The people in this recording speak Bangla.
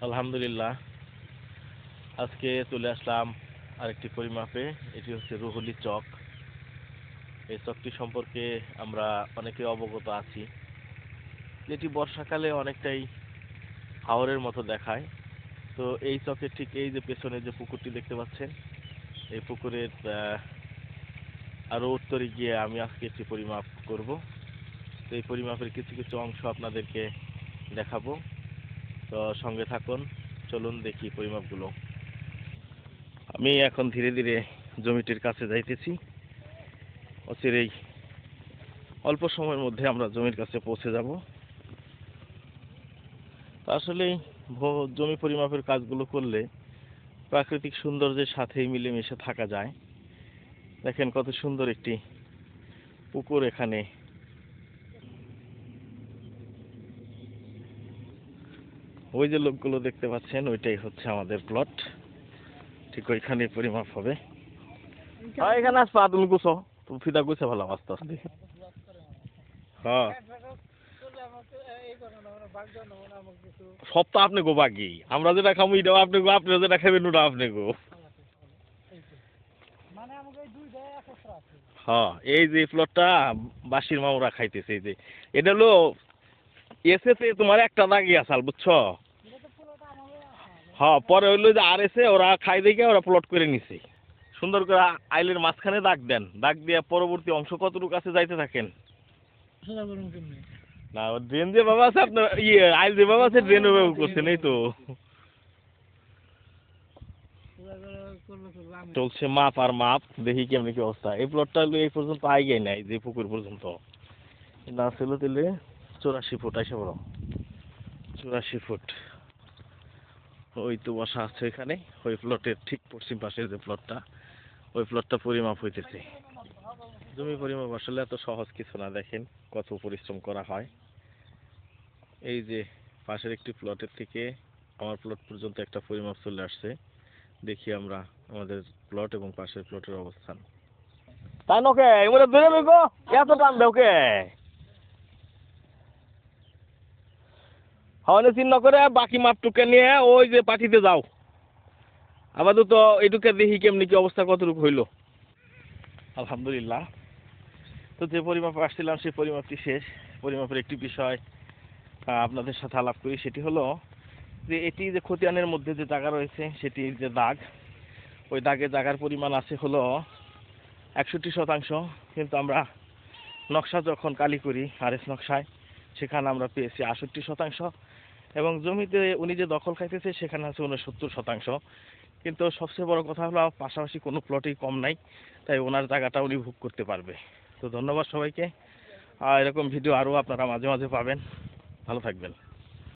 আলহামদুলিল্লাহ। আজকে চলে আসলাম আরেকটি পরিমাপে এটি হচ্ছে রুহুলি চক। এই চকটি সম্পর্কে আমরা অনেকে অবগত আছি। যেটি বর্ষাকালে অনেকটাই হাওরের মতো দেখায়। তো এই চকের ঠিক এই যে পেছনে যে পুকুরটি দেখতে পাচ্ছেন এই পুকুরের আহ, আরও উত্তরে গিয়ে আমি আজকে একটি পরিমাপ করব। তো এই পরিমাপের কিছু কিছু অংশ আপনাদেরকে দেখাবো। তো সঙ্গে থাকুন, চলুন দেখি পরিমাপগুলো। আমি এখন ধীরে ধীরে জমিটির কাছে যাইতেছি। অচিরেই অল্প সময়ের মধ্যে আমরা জমির কাছে পৌঁছে যাব। ভ- জমি পরিমাপের কাজগুলো করলে প্রাকৃতিক সৌন্দর্যের সাথেই মিলেমিশে থাকা যায়। দেখেন কত সুন্দর একটি পুকুর এখানে ওই যে লোকগুলো দেখতে পাচ্ছেন ওইটাই হচ্ছে আমাদের প্লট ঠিক ওইখানে পরিমাপ হবে। হ্যাঁ এখানে আসবা তুমি গুছো। তুমি ফিদা গুছে ভালো আস্তে আস্তে। হ্যাঁ। সব তো আপনি গো বাকি আমরা যেটা খাব এটাও আপনি গো আপনি যেটা খাবেন ওটা আপনি গো। হ্যাঁ এই যে প্লটটা বাসির মামুরা খাইতেছে এই যে। এটা হলো এসেতে তোমার একটা দাগি আসাল বুঝছ? আমাকে হ্যাঁ পরে হইল যে আর এসে ওরা খাই দেখে ওরা প্লট করে নিছে। সুন্দর করে আইলের মাঝখানে দাগ দেন। দাগ দিয়ে পরবর্তী অংশ কতটুকু আছে যাইতে থাকেন। না ড্রেন যে বাবা আছে, আপনার ইয়ে আইল যে বাবা আছে ড্রেন ব্যবহার করছেন এই তো। চলছে মাপ আর মাপ, দেখি কেমনি কি অবস্থা। এই প্লটটা এই পর্যন্ত আইগাই নাই, যে পুকুর পর্যন্ত। না ছিল তাহলে চৌরাশি ফুট আসে বড় চুরাশি ফুট। ওই তো বসা আছে এখানে। ওই প্লটের ঠিক পশ্চিম পাশের যে প্লটটা, ওই প্লটটা পরিমাপ হইতেছে। জমি পরিমাপ আসলে এত সহজ কিছু না, দেখেন কত পরিশ্রম করা হয়। এই যে পাশের একটি প্লটের থেকে আমার প্লট পর্যন্ত একটা পরিমাপ চলে আসছে। দেখি আমরা আমাদের প্লট এবং পাশের প্লটের অবস্থান। তাই নকে এবারে ধরে লইব এত টান দেও হাওয়ানে চিহ্ন করে বাকি মাপটুকে নিয়ে ওই যে পাঠিতে যাও। আপাতত এইটুকে দেখি কেমনি কি অবস্থা কতটুকু হইল। আলহামদুলিল্লাহ। তো যে পরিমাপ আসছিলাম, সেই পরিমাপটি শেষ। পরিমাপের একটি বিষয় আপনাদের সাথে আলাপ করি, সেটি হলো যে এটি যে খতিয়ানের মধ্যে যে জায়গা রয়েছে, সেটি যে দাগ। ওই দাগে জায়গার পরিমাণ আছে হলো একষট্টি শতাংশ। কিন্তু আমরা নকশা যখন কালি করি আর এস নকশায় সেখানে আমরা পেয়েছি আষট্টি শতাংশ। এবং জমিতে উনি যে দখল খাইতেছে, সেখানে আছে উনসত্তর শতাংশ। কিন্তু সবচেয়ে বড় কথা হলো, পাশাপাশি কোনো প্লটই কম নাই। তাই ওনার জায়গাটা উনি ভোগ করতে পারবে। তো ধন্যবাদ সবাইকে। এরকম ভিডিও আরও আপনারা মাঝে মাঝে পাবেন। ভালো থাকবেন।